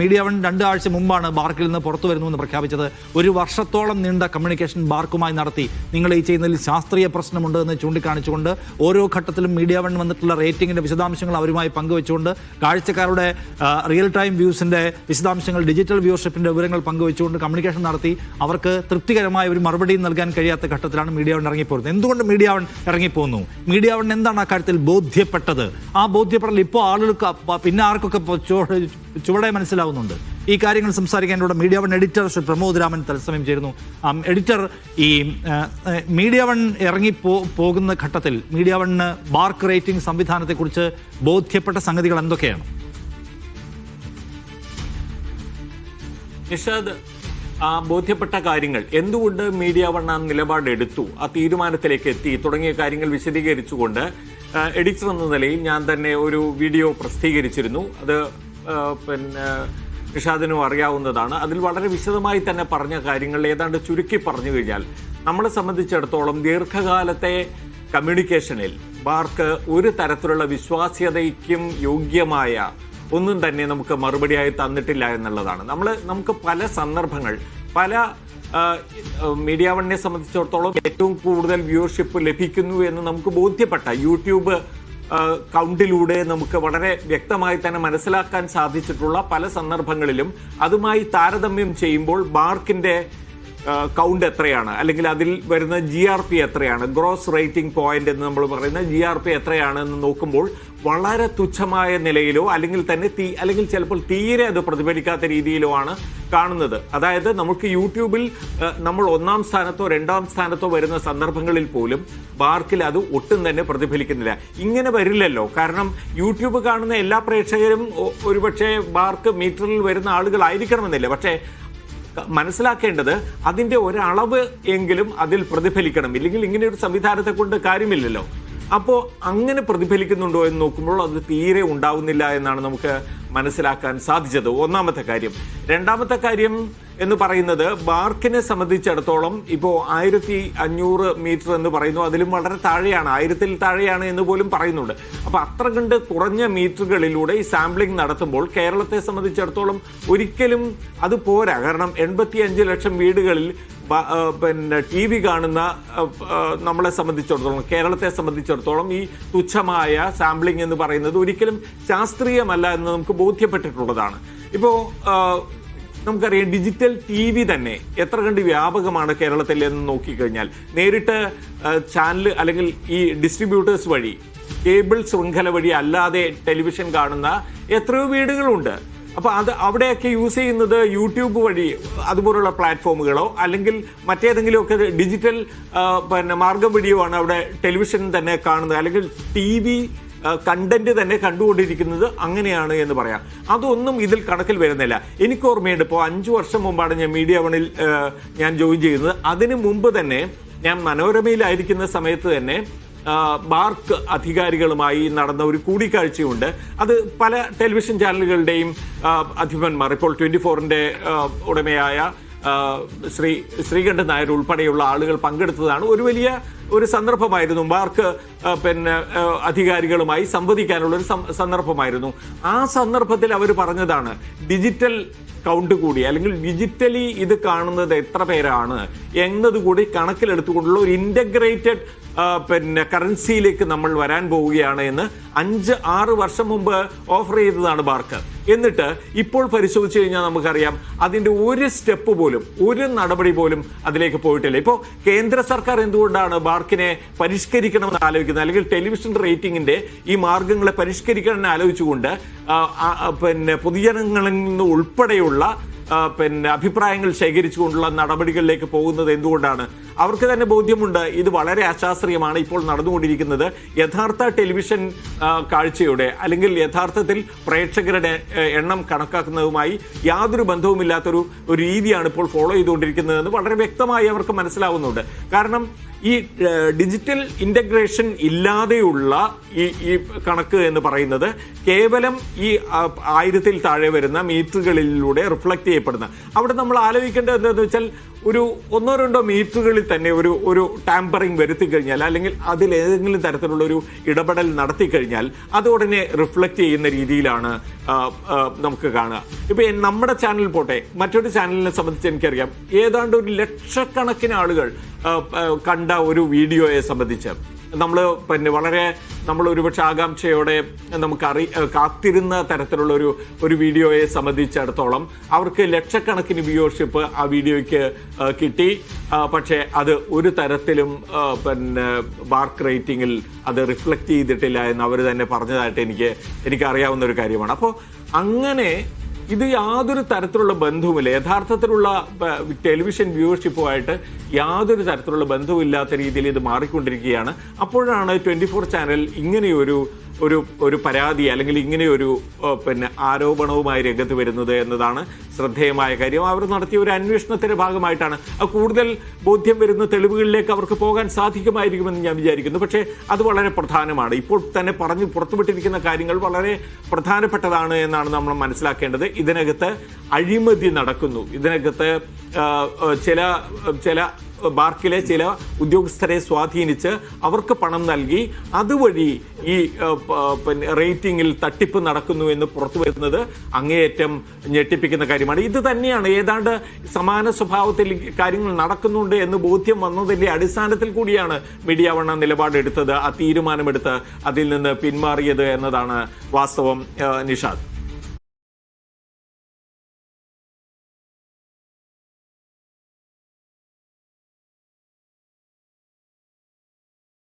Media one രണ്ടാഴ്ച മുമ്പാണ് ബാർക്കിൽ നിന്ന് പുറത്തു വരുന്നുവെന്ന് പ്രഖ്യാപിച്ചത്. ഒരു വർഷത്തോളം നീണ്ട കമ്മ്യൂണിക്കേഷൻ ബാർക്കുമായി നടത്തി. നിങ്ങൾ ഈ ചെയ്യുന്നതിൽ ശാസ്ത്രീയ പ്രശ്നമുണ്ട് എന്ന് ചൂണ്ടിക്കാണിച്ചുകൊണ്ട് ഓരോ ഘട്ടത്തിലും മീഡിയ വൺ വന്നിട്ടുള്ള റേറ്റിംഗിന്റെ വിശദാംശങ്ങൾ അവരുമായി പങ്കുവെച്ചുകൊണ്ട് കാഴ്ചക്കാരുടെ റിയൽ ടൈം വ്യൂസിന്റെ വിശദാംശങ്ങൾ ഡിജിറ്റൽ വ്യൂവർഷിപ്പിന്റെ വിവരങ്ങൾ പങ്കുവെച്ചുകൊണ്ട് കമ്മ്യൂണിക്കേഷൻ നടത്തി. അവർക്ക് തൃപ്തികരമായ ഒരു മറുപടി നൽകാൻ കഴിയാത്ത ഘട്ടത്തിലാണ് മീഡിയ വൺ ഇറങ്ങിപ്പോകുന്നത് എന്തുകൊണ്ട് മീഡിയ വൺ ഇറങ്ങിപ്പോകുന്നു മീഡിയ വൺ എന്താണ് ആ കാര്യത്തിൽ ബോധ്യപ്പെട്ടത്? ആ ബോധ്യപ്പെടൽ ഇപ്പോൾ ആളുകൾക്ക് പിന്നെ ആർക്കൊക്കെ ചുവടെ മനസ്സിലാവുന്നുണ്ട്. ഈ കാര്യങ്ങൾ സംസാരിക്കാൻ ഇവിടെ Media One editor Shri Pramod Raman തത്സമയം ചേരുന്നു. എഡിറ്റർ ഈ മീഡിയ വൺ ഇറങ്ങി പോകുന്ന ഘട്ടത്തിൽ മീഡിയ വണ് ബാർക്ക് റേറ്റിംഗ് സംവിധാനത്തെക്കുറിച്ച് ബോധ്യപ്പെട്ട സംഗതികൾ എന്തൊക്കെയാണ്? നിഷാദ് ആ ബോധ്യപ്പെട്ട കാര്യങ്ങൾ. എന്തുകൊണ്ട് മീഡിയ വൺ ആ നിലപാടെടുത്തു? ആ തീരുമാനത്തിലേക്ക് എത്തി. തുടങ്ങിയ കാര്യങ്ങൾ വിശദീകരിച്ചുകൊണ്ട് എഡിറ്റർ എന്ന നിലയിൽ ഞാൻ തന്നെ ഒരു വീഡിയോ പ്രസിദ്ധീകരിച്ചിരുന്നു. അത് പിന്നെ നിഷാദിനും അറിയാവുന്നതാണ്. അതിൽ വളരെ വിശദമായി തന്നെ പറഞ്ഞ കാര്യങ്ങൾ ഏതാണ്ട് ചുരുക്കി പറഞ്ഞു കഴിഞ്ഞാൽ നമ്മളെ സംബന്ധിച്ചിടത്തോളം ദീർഘകാലത്തെ കമ്മ്യൂണിക്കേഷനിൽ ബാർക്ക് ഒരു തരത്തിലുള്ള വിശ്വാസ്യതയ്ക്കും യോഗ്യമായ ഒന്നും തന്നെ നമുക്ക് മറുപടിയായി തന്നിട്ടില്ല എന്നുള്ളതാണ്. നമ്മൾ നമുക്ക് പല സന്ദർഭങ്ങൾ പല മീഡിയ വണ്ണിനെ സംബന്ധിച്ചിടത്തോളം ഏറ്റവും കൂടുതൽ വ്യൂവർഷിപ്പ് ലഭിക്കുന്നു എന്ന് നമുക്ക് ബോധ്യപ്പെട്ട യൂട്യൂബ് കൗണ്ടിലൂടെ നമുക്ക് വളരെ വ്യക്തമായി തന്നെ മനസ്സിലാക്കാൻ സാധിച്ചിട്ടുള്ള പല സന്ദർഭങ്ങളിലും അതുമായി താരതമ്യം ചെയ്യുമ്പോൾ ബാർക്കിന്റെ ആ, കൗണ്ട് എത്രയാണ്? അല്ലെങ്കിൽ അതിൽ വരുന്ന ജി ആർ പി എത്രയാണ്? ഗ്രോസ് റേറ്റിംഗ് പോയിന്റ് എന്ന് നമ്മൾ പറയുന്ന ജി ആർ പി എത്രയാണ് എന്ന് നോക്കുമ്പോൾ വളരെ തുച്ഛമായ നിലയിലോ അല്ലെങ്കിൽ തന്നെ തീ അല്ലെങ്കിൽ ചിലപ്പോൾ തീരെ അത് പ്രതിഫലിക്കാത്ത രീതിയിലോ ആണ് കാണുന്നത്. അതായത് നമുക്ക് യൂട്യൂബിൽ നമ്മൾ ഒന്നാം സ്ഥാനത്തോ രണ്ടാം സ്ഥാനത്തോ വരുന്ന സന്ദർഭങ്ങളിൽ പോലും ബാർക്കിൽ അത് ഒട്ടും തന്നെ പ്രതിഫലിക്കുന്നില്ല. ഇങ്ങനെ വരില്ലല്ലോ. കാരണം യൂട്യൂബ് കാണുന്ന എല്ലാ പ്രേക്ഷകരും ഒരുപക്ഷെ ബാർക്ക് മീറ്ററിൽ വരുന്ന ആളുകളായിരിക്കണമെന്നില്ല. പക്ഷേ മനസ്സിലാക്കേണ്ടത് അതിന്റെ ഒരളവ് എങ്കിലും അതിൽ പ്രതിഫലിക്കണം. ഇല്ലെങ്കിൽ ഇങ്ങനെ ഒരു സംവിധാനത്തെ കൊണ്ട് കാര്യമില്ലല്ലോ. അപ്പോൾ അങ്ങനെ പ്രതിഫലിക്കുന്നുണ്ടോ എന്ന് നോക്കുമ്പോൾ അത് തീരെ ഉണ്ടാവുന്നില്ല എന്നാണ് നമുക്ക് മനസ്സിലാക്കാൻ സാധിച്ചത്. ഒന്നാമത്തെ കാര്യം. രണ്ടാമത്തെ കാര്യം എന്ന് പറയുന്നത് ബാർക്കിനെ സംബന്ധിച്ചിടത്തോളം ഇപ്പോൾ ആയിരത്തി അഞ്ഞൂറ് മീറ്റർ എന്ന് പറയുന്നു. അതിലും വളരെ താഴെയാണ്. ആയിരത്തിൽ താഴെയാണ് എന്ന് പോലും പറയുന്നുണ്ട്. അപ്പൊ അത്ര കണ്ട് കുറഞ്ഞ മീറ്ററുകളിലൂടെ ഈ സാമ്പിളിംഗ് നടത്തുമ്പോൾ കേരളത്തെ സംബന്ധിച്ചിടത്തോളം ഒരിക്കലും അത് പോരാ. കാരണം എൺപത്തി അഞ്ച് ലക്ഷം വീടുകളിൽ പിന്നെ ടി വി കാണുന്ന നമ്മളെ സംബന്ധിച്ചിടത്തോളം കേരളത്തെ സംബന്ധിച്ചിടത്തോളം ഈ തുച്ഛമായ സാമ്പിളിംഗ് എന്ന് പറയുന്നത് ഒരിക്കലും ശാസ്ത്രീയമല്ല എന്ന് നമുക്ക് ബോധ്യപ്പെട്ടിട്ടുള്ളതാണ്. ഇപ്പോൾ നമുക്കറിയാം ഡിജിറ്റൽ ടി വി തന്നെ എത്ര കണ്ട് വ്യാപകമാണ് കേരളത്തിൽ എന്ന് നോക്കിക്കഴിഞ്ഞാൽ. നേരിട്ട് ചാനൽ അല്ലെങ്കിൽ ഈ ഡിസ്ട്രിബ്യൂട്ടേഴ്സ് വഴി കേബിൾ ശൃംഖല വഴി അല്ലാതെ ടെലിവിഷൻ കാണുന്ന എത്രയോ വീടുകളുണ്ട്. അപ്പോൾ അത് അവിടെയൊക്കെ യൂസ് ചെയ്യുന്നത് യൂട്യൂബ് വഴി അതുപോലുള്ള പ്ലാറ്റ്ഫോമുകളോ അല്ലെങ്കിൽ മറ്റേതെങ്കിലുമൊക്കെ ഡിജിറ്റൽ പിന്നെ മാർഗം വഴിയോ ആണ് അവിടെ ടെലിവിഷൻ തന്നെ കാണുന്നത്. അല്ലെങ്കിൽ ടി വി കണ്ടന്റ് തന്നെ കണ്ടുകൊണ്ടിരിക്കുന്നത് അങ്ങനെയാണ് എന്ന് പറയാം. അതൊന്നും ഇതിൽ കണക്കിൽ വരുന്നില്ല. എനിക്ക് ഓർമ്മയുണ്ട് ഇപ്പോൾ അഞ്ച് വർഷം മുമ്പാണ് ഞാൻ മീഡിയ വണിൽ ഞാൻ ജോയിൻ ചെയ്യുന്നത്. അതിനു മുമ്പ് തന്നെ ഞാൻ മനോരമയിലായിരിക്കുന്ന സമയത്ത് തന്നെ ബാർക്ക് അധികാരികളുമായി നടന്ന ഒരു കൂടിക്കാഴ്ചയുണ്ട്. അത് പല ടെലിവിഷൻ ചാനലുകളുടെയും അധിപന്മാർ ഇപ്പോൾ ട്വന്റി ഫോറിന്റെ ഉടമയായ ശ്രീ ശ്രീകണ്ഠൻ നായർ ഉൾപ്പെടെയുള്ള ആളുകൾ പങ്കെടുത്തതാണ്. ഒരു വലിയ ഒരു സന്ദർഭമായിരുന്നു. മാർക്ക് പിന്നെ അധികാരികളുമായി സംവദിക്കാനുള്ള ഒരു സന്ദർഭമായിരുന്നു. ആ സന്ദർഭത്തിൽ അവർ പറഞ്ഞതാണ് ഡിജിറ്റൽ കൗണ്ട് കൂടി അല്ലെങ്കിൽ ഡിജിറ്റലി ഇത് കാണുന്നത് എത്ര പേരാണ് എന്നതുകൂടി കണക്കിലെടുത്തുകൊണ്ടുള്ള ഒരു ഇന്റഗ്രേറ്റഡ് പിന്നെ കറൻസിയിലേക്ക് നമ്മൾ വരാൻ പോവുകയാണ് എന്ന് അഞ്ച് ആറ് വർഷം മുമ്പ് ഓഫർ ചെയ്തതാണ് ബാർക്ക് എന്നിട്ട് ഇപ്പോൾ പരിശോധിച്ച് കഴിഞ്ഞാൽ നമുക്കറിയാം അതിന്റെ ഒരു സ്റ്റെപ്പ് പോലും ഒരു നടപടി പോലും അതിലേക്ക് പോയിട്ടില്ല. ഇപ്പോൾ കേന്ദ്ര സർക്കാർ എന്തുകൊണ്ടാണ് ബാർക്കിനെ പരിഷ്കരിക്കണമെന്ന് ആലോചിക്കുന്നത്? അല്ലെങ്കിൽ ടെലിവിഷൻ റേറ്റിംഗിന്റെ ഈ മാർഗങ്ങളെ പരിഷ്കരിക്കണമെന്ന് ആലോചിച്ചുകൊണ്ട് പിന്നെ പൊതുജനങ്ങളിൽ നിന്ന് ഉൾപ്പെടെയുള്ള പിന്നെ അഭിപ്രായങ്ങൾ ശേഖരിച്ചുകൊണ്ടുള്ള നടപടികളിലേക്ക് പോകുന്നത് എന്തുകൊണ്ടാണ്? അവർക്ക് തന്നെ ബോധ്യമുണ്ട്. ഇത് വളരെ അശാസ്ത്രീയമാണ് ഇപ്പോൾ നടന്നുകൊണ്ടിരിക്കുന്നത്. യഥാർത്ഥ ടെലിവിഷൻ കാഴ്ചയുടെ അല്ലെങ്കിൽ യഥാർത്ഥത്തിൽ പ്രേക്ഷകരുടെ എണ്ണം കണക്കാക്കുന്നതുമായി യാതൊരു ബന്ധവുമില്ലാത്തൊരു ഒരു രീതിയാണ് ഇപ്പോൾ ഫോളോ ചെയ്തുകൊണ്ടിരിക്കുന്നതെന്ന് വളരെ വ്യക്തമായി അവർക്ക് മനസ്സിലാവുന്നുണ്ട്. കാരണം ഈ ഡിജിറ്റൽ ഇന്റഗ്രേഷൻ ഇല്ലാതെയുള്ള ഈ ഈ കണക്ക് എന്ന് പറയുന്നത് കേവലം ഈ ആയിരത്തിൽ താഴെ വരുന്ന മീറ്ററുകളിലൂടെ റിഫ്ലക്റ്റ് ചെയ്യപ്പെടുന്ന. അവിടെ നമ്മൾ ആലോചിക്കേണ്ടത് എന്താണെന്ന് വെച്ചാൽ ഒരു ഒന്നോ രണ്ടോ മീറ്ററുകളിൽ തന്നെ ഒരു ഒരു ടാമ്പറിംഗ് വരുത്തി കഴിഞ്ഞാൽ അല്ലെങ്കിൽ അതിൽ ഏതെങ്കിലും തരത്തിലുള്ള ഒരു ഇടപെടൽ നടത്തി കഴിഞ്ഞാൽ അത് ഉടനെ റിഫ്ലക്റ്റ് ചെയ്യുന്ന രീതിയിലാണ് നമുക്ക് കാണുക. ഇപ്പൊ നമ്മുടെ ചാനൽ പോട്ടെ മറ്റൊരു ചാനലിനെ സംബന്ധിച്ച് എനിക്കറിയാം. ഏതാണ്ട് ഒരു ലക്ഷക്കണക്കിന് ആളുകൾ കണ്ട ഒരു വീഡിയോയെ സംബന്ധിച്ച്. നമ്മൾ പിന്നെ വളരെ നമ്മൾ ഒരുപക്ഷെ ആകാംക്ഷയോടെ നമുക്ക് അറി കാത്തിരുന്ന തരത്തിലുള്ള ഒരു ഒരു വീഡിയോയെ സംബന്ധിച്ചിടത്തോളം അവർക്ക് ലക്ഷക്കണക്കിന് വ്യൂവർഷിപ്പ് ആ വീഡിയോയ്ക്ക് കിട്ടി. പക്ഷേ അത് ഒരു തരത്തിലും പിന്നെ ബാർക്ക് റേറ്റിംഗിൽ അത് റിഫ്ലക്റ്റ് ചെയ്തിട്ടില്ല എന്ന് അവർ തന്നെ പറഞ്ഞതായിട്ട് എനിക്ക് എനിക്ക് അറിയാവുന്ന ഒരു കാര്യമാണ്. അപ്പോൾ അങ്ങനെ ഇത് യാതൊരു തരത്തിലുള്ള ബന്ധവുമില്ല. യഥാർത്ഥത്തിലുള്ള ടെലിവിഷൻ വ്യൂവർഷിപ്പുമായിട്ട് യാതൊരു തരത്തിലുള്ള ബന്ധവുമില്ലാത്ത രീതിയിൽ ഇത് മാറിക്കൊണ്ടിരിക്കുകയാണ്. അപ്പോഴാണ് ട്വന്റി ഫോർ ചാനൽ ഇങ്ങനെയൊരു ഒരു ഒരു പരാതി അല്ലെങ്കിൽ ഇങ്ങനെ ഒരു പിന്നെ ആരോപണവുമായി രംഗത്ത് വരുന്നത് എന്നതാണ് ശ്രദ്ധേയമായ കാര്യം. അവർ നടത്തിയ ഒരു അന്വേഷണത്തിന്റെ ഭാഗമായിട്ടാണ്. ആ കൂടുതൽ ബോധ്യം വരുന്ന തെളിവുകളിലേക്ക് അവർക്ക് പോകാൻ സാധിക്കുമായിരിക്കുമെന്ന് ഞാൻ വിചാരിക്കുന്നു. പക്ഷേ അത് വളരെ പ്രധാനമാണ്. ഇപ്പോൾ തന്നെ പറഞ്ഞു പുറത്തുവിട്ടിരിക്കുന്ന കാര്യങ്ങൾ വളരെ പ്രധാനപ്പെട്ടതാണ് എന്നാണ് നമ്മൾ മനസ്സിലാക്കേണ്ടത്. ഇതിനകത്ത് അഴിമതി നടക്കുന്നു. ഇതിനകത്ത് ചില ചില ബാർക്കിലെ ചില ഉദ്യോഗസ്ഥരെ സ്വാധീനിച്ച് അവർക്ക് പണം നൽകി. അതുവഴി ഈ പിന്നെ റേറ്റിംഗിൽ തട്ടിപ്പ് നടക്കുന്നു എന്ന് പുറത്തു വരുന്നത് അങ്ങേയറ്റം ഞെട്ടിപ്പിക്കുന്ന കാര്യമാണ്. ഇത് തന്നെയാണ് ഏതാണ്ട് സമാന സ്വഭാവത്തിൽ കാര്യങ്ങൾ നടക്കുന്നുണ്ട് എന്ന് ബോധ്യം വന്നതിന്റെ അടിസ്ഥാനത്തിൽ കൂടിയാണ് മീഡിയ വണ്ണ നിലപാടെടുത്തത് ആ തീരുമാനമെടുത്ത് അതിൽ നിന്ന് പിന്മാറിയത് എന്നതാണ് വാസ്തവം നിഷാദ്.